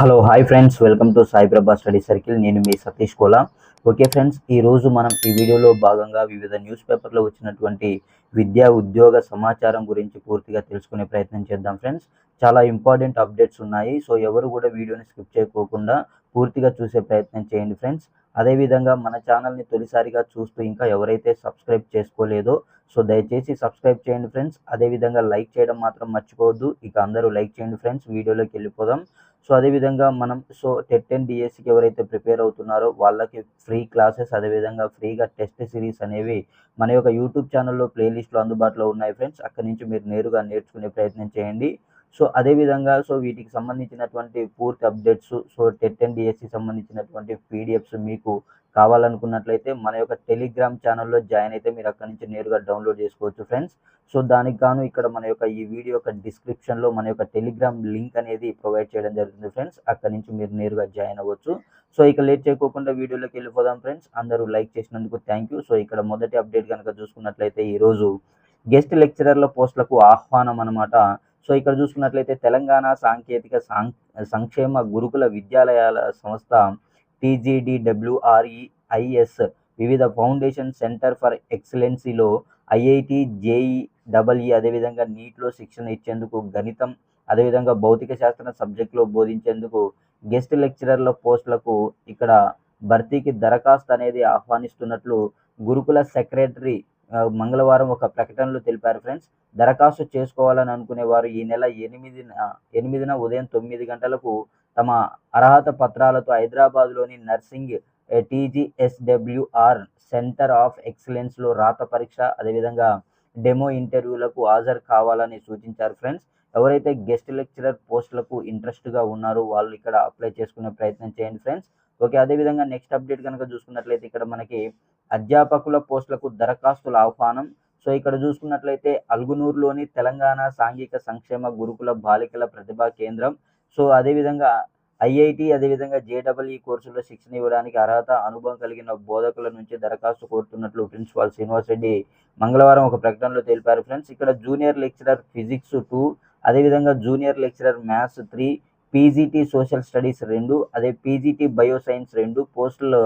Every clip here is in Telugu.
Hello hi friends. Welcome to Sai Prabha study circle. నేను మీ సతీష్ కోలా. ఓకే ఫ్రెండ్స్ ఈ రోజు మనం ఈ వీడియోలో భాగంగా వివిధ న్యూస్ పేపర్లో వచ్చినటువంటి విద్యా ఉద్యోగ సమాచారం గురించి పూర్తిగా తెలుసుకునే ప్రయత్నం చేద్దాం ఫ్రెండ్స్. చాలా ఇంపార్టెంట్ అప్డేట్స్ ఉన్నాయి. సో ఎవరు కూడా వీడియోని స్కిప్ చేయకోకుండా పూర్తిగా చూసే ప్రయత్నం చేయండి ఫ్రెండ్స్. అదేవిధంగా మన ఛానల్ని తొలిసారిగా చూస్తూ ఇంకా ఎవరైతే సబ్స్క్రైబ్ చేసుకోలేదో సో దయచేసి సబ్స్క్రైబ్ చేయండి ఫ్రెండ్స్. అదేవిధంగా లైక్ చేయడం మాత్రం మర్చిపోవద్దు. ఇక అందరూ లైక్ చేయండి ఫ్రెండ్స్. వీడియోలోకి వెళ్ళిపోదాం. సో అదేవిధంగా మనం సో టెట్ అండ్ డిఎస్సికి ఎవరైతే ప్రిపేర్ అవుతున్నారో వాళ్ళకి ఫ్రీ క్లాసెస్ అదేవిధంగా ఫ్రీగా టెస్ట్ సిరీస్ అనేవి మన యొక్క యూట్యూబ్ ఛానల్లో ప్లేలిస్ట్లో అందుబాటులో ఉన్నాయి ఫ్రెండ్స్. అక్కడి నుంచి మీరు నేరుగా నేర్చుకునే ప్రయత్నం చేయండి. సో అదేవిధంగా సో వీటికి సంబంధించినటువంటి పూర్తి updates so TET and DSC సంబంధించినటువంటి పీడిఎఫ్స్ మీకు కావాలనుకున్నట్లయితే మన యొక్క టెలిగ్రామ్ ఛానల్లో జాయిన్ అయితే మీరు అక్కడి నుంచి నేరుగా డౌన్లోడ్ చేసుకోవచ్చు ఫ్రెండ్స్. సో దానికి గాను ఇక్కడ మన యొక్క ఈ వీడియో యొక్క డిస్క్రిప్షన్లో మన యొక్క టెలిగ్రామ్ లింక్ అనేది ప్రొవైడ్ చేయడం జరుగుతుంది ఫ్రెండ్స్. అక్కడి నుంచి మీరు నేరుగా జాయిన్ అవ్వచ్చు. సో ఇక లేట్ చేయకోకుండా వీడియోలోకి వెళ్ళిపోదాం ఫ్రెండ్స్. అందరూ లైక్ చేసినందుకు థ్యాంక్ యూ. సో ఇక్కడ మొదటి అప్డేట్ కనుక చూసుకున్నట్లయితే ఈరోజు గెస్ట్ లెక్చరర్ల పోస్టులకు ఆహ్వానం అనమాట సో ఇక్కడ చూసుకున్నట్లయితే తెలంగాణ సాంకేతిక సాం సంక్షేమ గురుకుల విద్యాలయాల సంస్థ టీజీడీడబ్ల్యూఆర్ఈఐఎస్ వివిధ ఫౌండేషన్ సెంటర్ ఫర్ ఎక్సలెన్సీలో ఐఐటి జేఈ డబల్ఈ అదేవిధంగా నీట్లో శిక్షణ ఇచ్చేందుకు గణితం అదేవిధంగా భౌతిక శాస్త్రం సబ్జెక్టులో బోధించేందుకు గెస్ట్ లెక్చరర్ల పోస్టులకు ఇక్కడ భర్తీకి దరఖాస్తు అనేది ఆహ్వానిస్తున్నట్లు గురుకుల సెక్రటరీ మంగళవారం ఒక ప్రకటనలో తెలిపారు ఫ్రెండ్స్. దరఖాస్తు చేసుకోవాలని అనుకునే వారు ఈ నెల ఎనిమిదిన ఎనిమిదిన ఉదయం తొమ్మిది గంటలకు తమ అర్హత పత్రాలతో హైదరాబాద్లోని నర్సింగ్ టీజీఎస్డబ్ల్యూఆర్ సెంటర్ ఆఫ్ ఎక్సలెన్స్లో రాత పరీక్ష అదేవిధంగా డెమో ఇంటర్వ్యూలకు హాజరు కావాలని సూచించారు ఫ్రెండ్స్. ఎవరైతే గెస్ట్ లెక్చరర్ పోస్టులకు ఇంట్రెస్ట్గా ఉన్నారో వాళ్ళు ఇక్కడ అప్లై చేసుకునే ప్రయత్నం చేయండి ఫ్రెండ్స్. ఓకే అదేవిధంగా నెక్స్ట్ అప్డేట్ కనుక చూసుకున్నట్లయితే ఇక్కడ మనకి అధ్యాపకుల పోస్టులకు దరఖాస్తుల ఆహ్వానం. సో ఇక్కడ చూసుకున్నట్లయితే అల్గునూరులోని తెలంగాణ సాంఘిక సంక్షేమ గురుకుల బాలికల ప్రతిభా కేంద్రం. సో అదేవిధంగా ఐఐటి అదేవిధంగా జేడబ్ల్ఈ కోర్సుల్లో శిక్షణ ఇవ్వడానికి అర్హత అనుభవం కలిగిన బోధకుల నుంచి దరఖాస్తు కోరుతున్నట్లు ప్రిన్సిపాల్ శ్రీనివాస్ రెడ్డి మంగళవారం ఒక ప్రకటనలో తెలిపారు. ఫ్రెండ్స్ ఇక్కడ జూనియర్ లెక్చరర్ ఫిజిక్స్ టూ అదేవిధంగా junior lecturer maths three PGT social studies రెండు అదే పీజీటీ బయోసైన్స్ రెండు పోస్టులు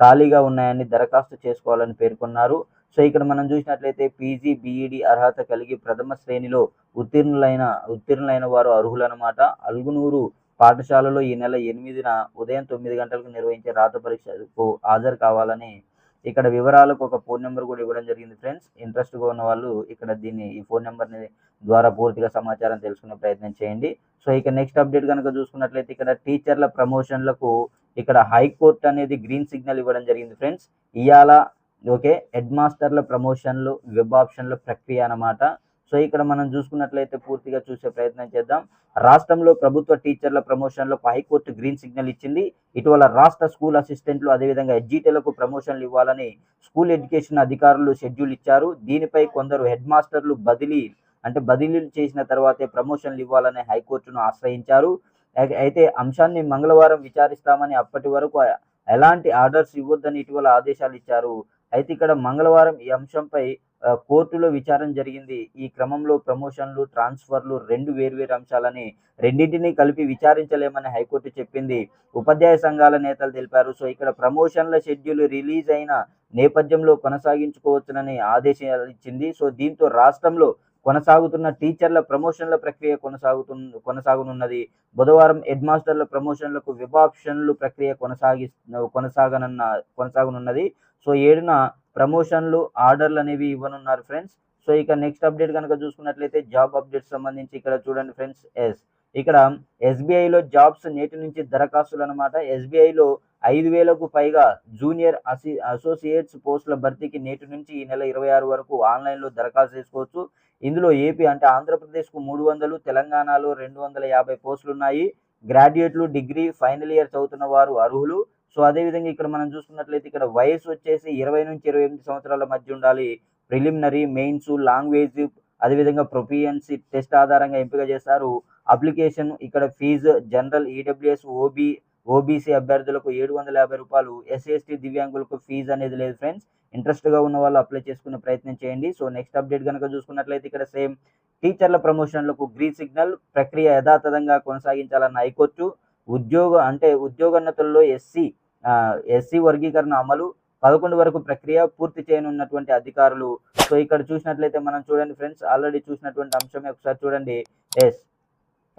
ఖాళీగా ఉన్నాయని దరఖాస్తు చేసుకోవాలని పేర్కొన్నారు. సో ఇక్కడ మనం చూసినట్లయితే పీజీ బీఈడి అర్హత కలిగి ప్రథమ శ్రేణిలో ఉత్తీర్ణులైన ఉత్తీర్ణులైన వారు అర్హులన్నమాట. అల్గునూరు పాఠశాలలో ఈ నెల ఎనిమిదిన ఉదయం తొమ్మిది గంటలకు నిర్వహించే రాత పరీక్షకు హాజరు కావాలని ఇక్కడ వివరాలకు ఒక ఫోన్ నెంబర్ కూడా ఇవ్వడం జరిగింది ఫ్రెండ్స్. ఇంట్రెస్ట్గా ఉన్న వాళ్ళు ఇక్కడ దీన్ని ఈ ఫోన్ నెంబర్ని ద్వారా పూర్తిగా సమాచారం తెలుసుకునే ప్రయత్నం చేయండి. సో ఇక నెక్స్ట్ అప్డేట్ కనుక చూసుకున్నట్లయితే ఇక్కడ టీచర్ల ప్రమోషన్లకు ఇక్కడ హైకోర్టు అనేది గ్రీన్ సిగ్నల్ ఇవ్వడం జరిగింది ఫ్రెండ్స్. ఇవాళ ఓకే హెడ్ మాస్టర్ల ప్రమోషన్లు వెబ్ ఆప్షన్ల ప్రక్రియ అన్నమాట. సో ఇక్కడ మనం చూసుకున్నట్లయితే పూర్తిగా చూసే ప్రయత్నం చేద్దాం. రాష్ట్రంలో ప్రభుత్వ టీచర్ల ప్రమోషన్లకు హైకోర్టు గ్రీన్ సిగ్నల్ ఇచ్చింది. ఇటీవల రాష్ట్ర స్కూల్ అసిస్టెంట్లు అదేవిధంగా ఎడ్జిటీలకు ప్రమోషన్లు ఇవ్వాలని స్కూల్ ఎడ్యుకేషన్ అధికారులు షెడ్యూల్ ఇచ్చారు. దీనిపై కొందరు హెడ్ మాస్టర్లు బదిలీ అంటే బదిలీలు చేసిన తర్వాతే ప్రమోషన్లు ఇవ్వాలని హైకోర్టును ఆశ్రయించారు. అయితే అంశాన్ని మంగళవారం విచారిస్తామని అప్పటి వరకు ఎలాంటి ఆర్డర్స్ ఇవ్వొద్దని ఇటీవల ఆదేశాలు ఇచ్చారు. అయితే ఇక్కడ మంగళవారం ఈ అంశంపై కోర్టులో విచారణ జరిగింది. ఈ క్రమంలో ప్రమోషన్లు ట్రాన్స్ఫర్లు రెండు వేర్వేరు అంశాలని రెండింటినీ కలిపి విచారించలేమని హైకోర్టు చెప్పింది. ఉపాధ్యాయ సంఘాల నేతలు తెలిపారు. సో ఇక్కడ ప్రమోషన్ల షెడ్యూల్ రిలీజ్ అయిన నేపథ్యంలో కొనసాగించుకోవచ్చునని ఆదేశాలు ఇచ్చింది. సో దీంతో రాష్ట్రంలో కొనసాగుతున్న టీచర్ల ప్రమోషన్ల ప్రక్రియ కొనసాగుతు కొనసాగనున్నది. బుధవారం హెడ్ మాస్టర్ల ప్రమోషన్లకు వెబ్ ప్రక్రియ కొనసాగి కొనసాగనున్న కొనసాగనున్నది. సో ఏడున ప్రమోషన్లు ఆర్డర్లు అనేవి ఇవ్వనున్నారు ఫ్రెండ్స్. సో ఇక నెక్స్ట్ అప్డేట్ కనుక చూసుకున్నట్లయితే జాబ్ అప్డేట్ సంబంధించి ఇక్కడ చూడండి ఫ్రెండ్స్ ఎస్. ఇక్కడ ఎస్బీఐలో జాబ్స్ నేటి నుంచి దరఖాస్తులు అనమాట ఎస్బీఐలో ఐదు వేలకు పైగా జూనియర్ అసి అసోసియేట్స్ పోస్టుల భర్తీకి నేటి నుంచి ఈ నెల ఇరవై ఆరు వరకు ఆన్లైన్లో దరఖాస్తు చేసుకోవచ్చు. ఇందులో ఏపీ అంటే ఆంధ్రప్రదేశ్కు మూడు వందలు తెలంగాణలో రెండు వందల యాభై పోస్టులు ఉన్నాయి గ్రాడ్యుయేట్లు డిగ్రీ ఫైనల్ ఇయర్ చదువుతున్న వారు అర్హులు. సో అదేవిధంగా ఇక్కడ మనం చూసుకున్నట్లయితే ఇక్కడ వయసు వచ్చేసి ఇరవై నుంచి ఇరవై ఎనిమిది సంవత్సరాల మధ్య ఉండాలి. ప్రిలిమినరీ మెయిన్స్ లాంగ్వేజ్ అదేవిధంగా ప్రొఫియన్సీ టెస్ట్ ఆధారంగా ఎంపిక చేస్తారు. అప్లికేషన్ ఇక్కడ fee general EWS OB OBC అభ్యర్థులకు ఏడు వందల యాభై రూపాయలు ఎస్సీ ఎస్టీ దివ్యాంగులకు ఫీజు అనేది లేదు ఫ్రెండ్స్. ఇంట్రెస్ట్గా ఉన్న వాళ్ళు అప్లై చేసుకునే ప్రయత్నం చేయండి. సో నెక్స్ట్ అప్డేట్ కనుక చూసుకున్నట్లయితే ఇక్కడ సేమ్ టీచర్ల ప్రమోషన్లకు గ్రీన్ సిగ్నల్ ప్రక్రియ యథాతథంగా కొనసాగించాలన్న హైకోర్టు ఉద్యోగ అంటే ఉద్యోగోన్నతుల్లో ఎస్సీ ఎస్సీ వర్గీకరణ అమలు పదకొండు వరకు ప్రక్రియ పూర్తి చేయనున్నటువంటి అధికారులు. సో ఇక్కడ చూసినట్లయితే మనం చూడండి ఫ్రెండ్స్ ఆల్రెడీ చూసినటువంటి అంశమే ఒకసారి చూడండి. ఎస్.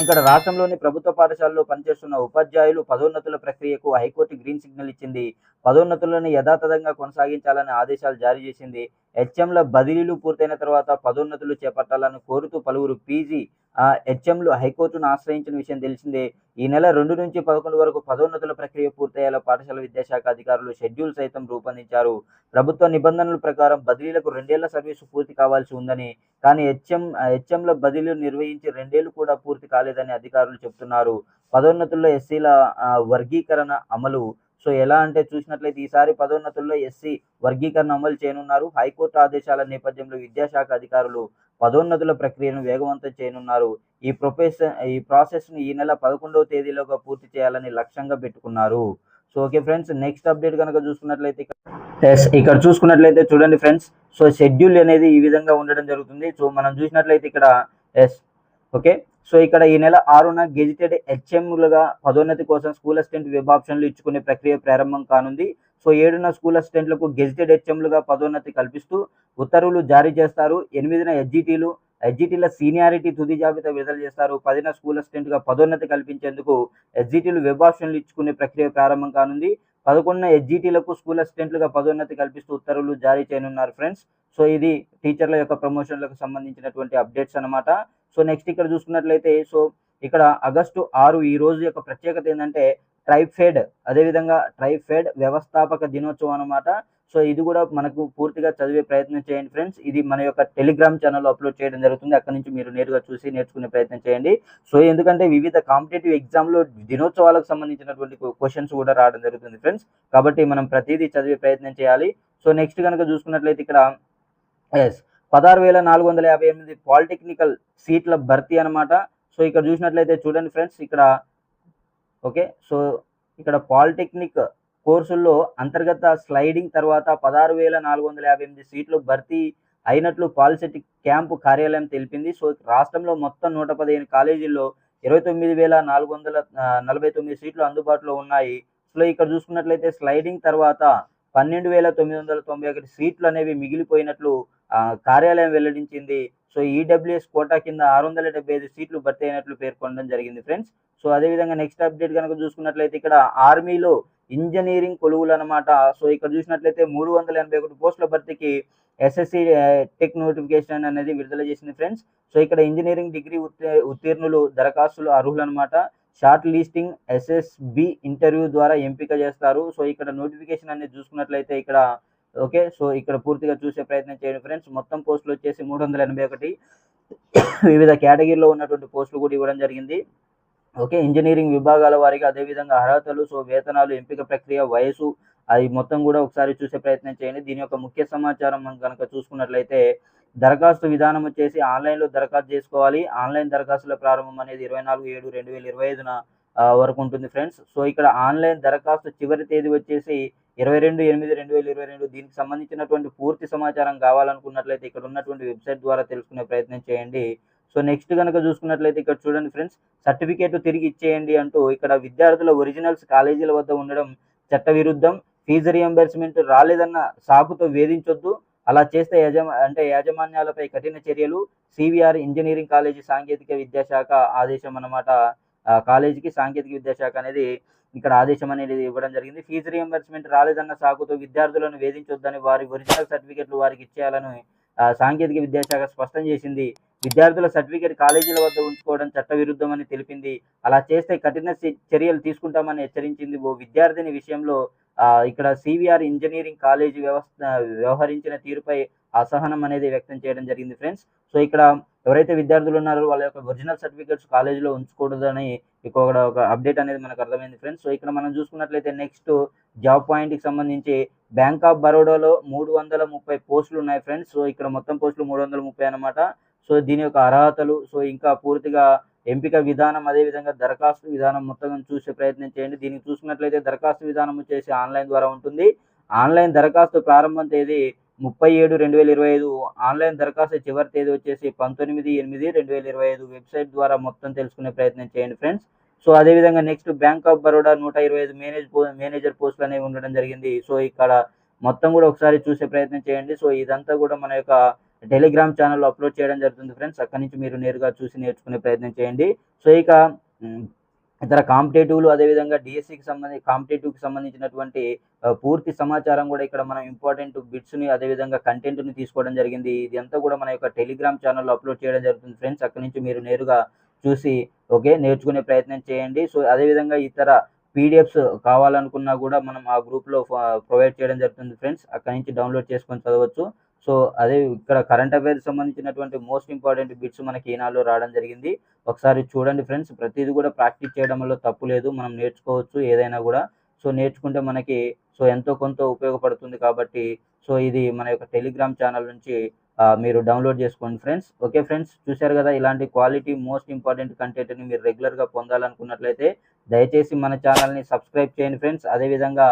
ఇక్కడ రాష్ట్రంలోని ప్రభుత్వ పాఠశాలలో పనిచేస్తున్న ఉపాధ్యాయులు పదోన్నతుల ప్రక్రియకు హైకోర్టు గ్రీన్ సిగ్నల్ ఇచ్చింది. పదోన్నతులను యథాతథంగా కొనసాగించాలని ఆదేశాలు జారీ చేసింది. హెచ్ఎంల బదిలీలు పూర్తయిన తర్వాత పదోన్నతులు చేపట్టాలని కోరుతూ పలువురు పీజీ హెచ్ఎంలు హైకోర్టును ఆశ్రయించిన విషయం తెలిసిందే. ఈ నెల రెండు నుంచి పదకొండు వరకు పదోన్నతుల ప్రక్రియ పూర్తయ్యేలా పాఠశాల విద్యాశాఖ అధికారులు షెడ్యూల్ సైతం రూపొందించారు. ప్రభుత్వ నిబంధనల ప్రకారం బదిలీలకు రెండేళ్ళ సర్వీసు పూర్తి కావాల్సి ఉందని కానీ హెచ్ఎం హెచ్ఎంల బదిలీలు నిర్వహించి రెండేళ్ళు కూడా పూర్తి కాలేదని అధికారులు చెబుతున్నారు పదోన్నతుల్లో ఎస్సీల వర్గీకరణ అమలు. సో ఎలా అంటే చూసినట్లయితే ఈసారి పదోన్నతుల్లో ఎస్సీ వర్గీకరణ అమలు చేయనున్నారు. హైకోర్టు ఆదేశాల నేపథ్యంలో విద్యాశాఖ అధికారులు పదోన్నతుల ప్రక్రియను వేగవంతం చేయనున్నారు. ఈ ప్రొఫెస్ ఈ ప్రాసెస్ను ఈ నెల పదకొండవ తేదీలోగా పూర్తి చేయాలని లక్ష్యంగా పెట్టుకున్నారు. So okay friends next update కనుక చూసుకున్నట్లయితే ఎస్ ఇక్కడ చూసుకున్నట్లయితే చూడండి ఫ్రెండ్స్ సో షెడ్యూల్ అనేది ఈ విధంగా ఉండడం జరుగుతుంది. సో మనం చూసినట్లయితే ఇక్కడ ఎస్ ఓకే సో ఇక్కడ ఈ నెల ఆరున గెజిటెడ్ హెచ్ఎంలుగా పదోన్నతి కోసం స్కూల్ అసిస్టెంట్ వెబ్ ఆప్షన్లు ఇచ్చుకునే ప్రక్రియ ప్రారంభం కానుంది. సో ఏడున స్కూల్ అసిస్టెంట్లకు గెజిటెడ్ హెచ్ఎంలుగా పదోన్నతి కల్పిస్తూ ఉత్తర్వులు జారీ చేస్తారు. ఎనిమిదిన ఎస్జిటీలు ఎస్జిటీల సీనియారిటీ తుది జాబితా విడుదల చేస్తారు. పదిన స్కూల్ అసిస్టెంట్గా పదోన్నతి కల్పించేందుకు ఎస్జిటీలు వెబ్ ఆప్షన్లు ఇచ్చుకునే ప్రక్రియ ప్రారంభం కానుంది. పదకొండున ఎస్జిటీలకు స్కూల్ అసిస్టెంట్లుగా పదోన్నతి కల్పిస్తూ ఉత్తర్వులు జారీ చేయనున్నారు ఫ్రెండ్స్. సో ఇది టీచర్ల యొక్క ప్రమోషన్లకు సంబంధించినటువంటి అప్డేట్స్ అన్నమాట. సో నెక్స్ట్ ఇక్కడ చూసుకున్నట్లయితే సో ఇక్కడ ఆగస్టు ఆరు ఈ రోజు యొక్క ప్రత్యేకత ఏంటంటే ట్రైఫెడ్ అదేవిధంగా ట్రైఫెడ్ వ్యవస్థాపక దినోత్సవం అన్నమాట. సో ఇది కూడా మనకు పూర్తిగా చదివే ప్రయత్నం చేయండి ఫ్రెండ్స్. ఇది మన యొక్క టెలిగ్రామ్ ఛానల్లో అప్లోడ్ చేయడం జరుగుతుంది. అక్కడ నుంచి మీరు నేరుగా చూసి నేర్చుకునే ప్రయత్నం చేయండి. సో ఎందుకంటే వివిధ కాంపిటేటివ్ ఎగ్జామ్లో దినోత్సవాలకు సంబంధించినటువంటి క్వశ్చన్స్ కూడా రావడం జరుగుతుంది ఫ్రెండ్స్. కాబట్టి మనం ప్రతిదీ చదివే ప్రయత్నం చేయాలి. సో నెక్స్ట్ కనుక చూసుకున్నట్లయితే ఇక్కడ ఎస్ పదహారు వేల నాలుగు వందల యాభై ఎనిమిది పాలిటెక్నికల్ సీట్ల భర్తీ అనమాట సో ఇక్కడ చూసినట్లయితే చూడండి ఫ్రెండ్స్ ఇక్కడ ఓకే సో ఇక్కడ పాలిటెక్నిక్ కోర్సుల్లో అంతర్గత స్లైడింగ్ తర్వాత పదహారు వేల నాలుగు వందల యాభై ఎనిమిది సీట్లు భర్తీ అయినట్లు పాలిసెటిక్ క్యాంపు కార్యాలయం తెలిపింది. సో రాష్ట్రంలో మొత్తం నూట పదిహేను కాలేజీల్లో ఇరవై తొమ్మిది వేల నాలుగు వందల నలభై తొమ్మిది సీట్లు అందుబాటులో ఉన్నాయి. సో ఇక్కడ చూసుకున్నట్లయితే స్లైడింగ్ తర్వాత పన్నెండు వేల తొమ్మిది వందల తొంభై ఒకటి సీట్లు అనేవి మిగిలిపోయినట్లు ఆ, కార్యాలయం వెల్లడించింది. సో ఈడబ్ల్యూఎస్ కోటా కింద ఆరు వందల డెబ్బై ఐదు సీట్లు భర్తీ అయినట్లు పేర్కొనడం జరిగింది ఫ్రెండ్స్. సో అదేవిధంగా నెక్స్ట్ అప్డేట్ కనుక చూసుకున్నట్లయితే ఇక్కడ ఆర్మీలో ఇంజనీరింగ్ కొలువులు అనమాట సో ఇక్కడ చూసినట్లయితే మూడు వందల ఎనభై ఒకటి పోస్టుల భర్తీకి ఎస్ఎస్సి టెక్ నోటిఫికేషన్ అనేది విడుదల చేసింది ఫ్రెండ్స్. సో ఇక్కడ ఇంజనీరింగ్ డిగ్రీ ఉత్తీర్ణులు దరఖాస్తులు అర్హులు అనమాట షార్ట్ లిస్టింగ్ ఎస్ఎస్బి ఇంటర్వ్యూ ద్వారా ఎంపిక చేస్తారు. సో ఇక్కడ నోటిఫికేషన్ అనేది చూసుకున్నట్లయితే ఇక్కడ ఓకే? సో ఇక్కడ పూర్తిగా చూసే ప్రయత్నం చేయండి ఫ్రెండ్స్. మొత్తం పోస్టులు వచ్చేసి మూడు వందల ఎనభై ఒకటి. వివిధ కేటగిరీలో ఉన్నటువంటి పోస్టులు కూడా ఇవ్వడం జరిగింది. ఓకే? ఇంజనీరింగ్ విభాగాల వారికి అదేవిధంగా అర్హతలు సో వేతనాలు ఎంపిక ప్రక్రియ వయసు అది మొత్తం కూడా ఒకసారి చూసే ప్రయత్నం చేయండి. దీని యొక్క ముఖ్య సమాచారం మనం కనుక చూసుకున్నట్లయితే దరఖాస్తు విధానం వచ్చేసి ఆన్లైన్లో దరఖాస్తు చేసుకోవాలి. ఆన్లైన్ దరఖాస్తుల ప్రారంభం అనేది ఇరవై నాలుగు ఏడు రెండు వేల ఇరవై ఐదున వరకు ఉంటుంది ఫ్రెండ్స్. సో ఇక్కడ ఆన్లైన్ దరఖాస్తు చివరి తేదీ వచ్చేసి ఇరవై రెండు ఎనిమిది రెండు వేల ఇరవై రెండు దీనికి సంబంధించినటువంటి పూర్తి సమాచారం కావాలనుకున్నట్లయితే ఇక్కడ ఉన్నటువంటి వెబ్సైట్ ద్వారా తెలుసుకునే ప్రయత్నం చేయండి. సో నెక్స్ట్ కనుక చూసుకున్నట్లయితే ఇక్కడ చూడండి ఫ్రెండ్స్ సర్టిఫికేట్ తిరిగి ఇచ్చేయండి అంటూ ఇక్కడ విద్యార్థుల ఒరిజినల్స్ కాలేజీల వద్ద ఉండడం చట్టవిరుద్ధం. Fee reimbursement రాలేదన్న సాకుతో వేధించొద్దు. అలా చేస్తే యజమా అంటే యాజమాన్యాలపై కఠిన చర్యలు. సివిఆర్ ఇంజనీరింగ్ కాలేజీ సాంకేతిక విద్యాశాఖ ఆదేశం అన్నమాట. కాలేజీకి సాంకేతిక విద్యాశాఖ అనేది ఇక్కడ ఆదేశం అనేది ఇవ్వడం జరిగింది. ఫీజు రియంబర్స్మెంట్ రాలేదన్న సాకుతో విద్యార్థులను వేధించొద్దని వారి ఒరిజినల్ సర్టిఫికెట్లు వారికి ఇచ్చేయాలని సాంకేతిక విద్యాశాఖ స్పష్టం చేసింది. విద్యార్థుల సర్టిఫికెట్ కాలేజీల వద్ద ఉంచుకోవడం చట్టవిరుద్ధమని తెలిపింది. అలా చేస్తే కఠిన చర్యలు తీసుకుంటామని హెచ్చరించింది ఓ విద్యార్థిని విషయంలో ఆ, ఇక్కడ సివిఆర్ ఇంజనీరింగ్ కాలేజీ వ్యవస్థ వ్యవహరించిన తీరుపై అసహనం అనేది వ్యక్తం చేయడం జరిగింది ఫ్రెండ్స్. సో ఇక్కడ ఎవరైతే విద్యార్థులు ఉన్నారో వాళ్ళ యొక్క ఒరిజినల్ సర్టిఫికెట్స్ కాలేజీలో ఉంచకూడదని ఇక్కడ ఒక అప్డేట్ అనేది మనకు అర్థమైంది ఫ్రెండ్స్. సో ఇక్కడ మనం చూసుకున్నట్లయితే నెక్స్ట్ జాబ్ పాయింట్కి సంబంధించి బ్యాంక్ ఆఫ్ బరోడాలో మూడు వందల ముప్పై పోస్టులు ఉన్నాయి ఫ్రెండ్స్. సో ఇక్కడ మొత్తం పోస్టులు మూడు వందల ముప్పై అనమాట సో దీని యొక్క అర్హతలు సో ఇంకా పూర్తిగా ఎంపిక విధానం అదేవిధంగా దరఖాస్తు విధానం మొత్తం చూసే ప్రయత్నం చేయండి. దీనికి చూసుకున్నట్లయితే దరఖాస్తు విధానం వచ్చేసి ఆన్లైన్ ద్వారా ఉంటుంది. ఆన్లైన్ దరఖాస్తు ప్రారంభం తేదీ ముప్పై ఏడు రెండు వేల ఇరవై ఐదు. ఆన్లైన్ దరఖాస్తు చివరి తేదీ వచ్చేసి పంతొమ్మిది ఎనిమిది రెండు వేల ఇరవై ఐదు వెబ్సైట్ ద్వారా మొత్తం తెలుసుకునే ప్రయత్నం చేయండి ఫ్రెండ్స్. సో అదేవిధంగా నెక్స్ట్ బ్యాంక్ ఆఫ్ బరోడా నూట ఇరవై ఐదు మేనేజ్ మేనేజర్ పోస్టులు అనేవి ఉండడం జరిగింది. సో ఇక్కడ మొత్తం కూడా ఒకసారి చూసే ప్రయత్నం చేయండి. సో ఇదంతా కూడా మన యొక్క టెలిగ్రామ్ ఛానల్లో అప్లోడ్ చేయడం జరుగుతుంది ఫ్రెండ్స్. అక్కడి నుంచి మీరు నేరుగా చూసి నేర్చుకునే ప్రయత్నం చేయండి. సో ఇక ఇతర కాంపిటేటివ్లు అదేవిధంగా డిఎస్సికి సంబంధించి కాంపిటేటివ్కి సంబంధించినటువంటి పూర్తి సమాచారం కూడా ఇక్కడ మనం ఇంపార్టెంట్ బిట్స్ని అదేవిధంగా కంటెంట్ని తీసుకోవడం జరిగింది. ఇది అంతా కూడా మన యొక్క టెలిగ్రామ్ ఛానల్లో అప్లోడ్ చేయడం జరుగుతుంది ఫ్రెండ్స్. అక్కడి నుంచి మీరు నేరుగా చూసి ఓకే నేర్చుకునే ప్రయత్నం చేయండి. సో అదేవిధంగా ఇతర పీడిఎఫ్స్ కావాలనుకున్నా కూడా మనం ఆ గ్రూప్లో ప్రొవైడ్ చేయడం జరుగుతుంది ఫ్రెండ్స్. అక్కడి నుంచి డౌన్లోడ్ చేసుకొని చదవచ్చు. సో అదే ఇక్కడ కరెంట్ అఫైర్స్ సంబంధించినటువంటి మోస్ట్ ఇంపార్టెంట్ బిట్స్ మనకి ఈనాడు రావడం జరిగింది. ఒకసారి చూడండి ఫ్రెండ్స్ ప్రతిదీ కూడా ప్రాక్టీస్ చేయడం వల్ల తప్పు లేదు. మనం నేర్చుకోవచ్చు ఏదైనా కూడా. సో నేర్చుకుంటే మనకి సో ఎంతో కొంత ఉపయోగపడుతుంది కాబట్టి సో ఇది మన యొక్క టెలిగ్రామ్ ఛానల్ నుంచి మీరు డౌన్లోడ్ చేసుకోండి ఫ్రెండ్స్ ఓకే ఫ్రెండ్స్ చూశారు కదా ఇలాంటి క్వాలిటీ మోస్ట్ ఇంపార్టెంట్ కంటెంట్ని మీరు రెగ్యులర్గా పొందాలనుకున్నట్లయితే దయచేసి మన ఛానల్ని సబ్స్క్రైబ్ చేయండి ఫ్రెండ్స్ అదేవిధంగా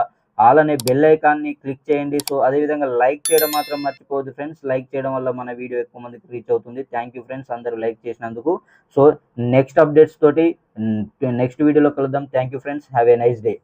ఆల్ అనే బెల్ ఐకాన్ని క్లిక్ చేయండి. సో అదేవిధంగా లైక్ చేయడం మాత్రం మర్చిపోవద్దు ఫ్రెండ్స్ లైక్ చేయడం వల్ల మన వీడియో ఎక్కువ మందికి రీచ్ అవుతుంది. థ్యాంక్ యూ ఫ్రెండ్స్ అందరూ లైక్ చేసినందుకు. సో నెక్స్ట్ అప్డేట్స్ తోటి నెక్స్ట్ వీడియోలో కలుద్దాం. Thank you friends have a nice day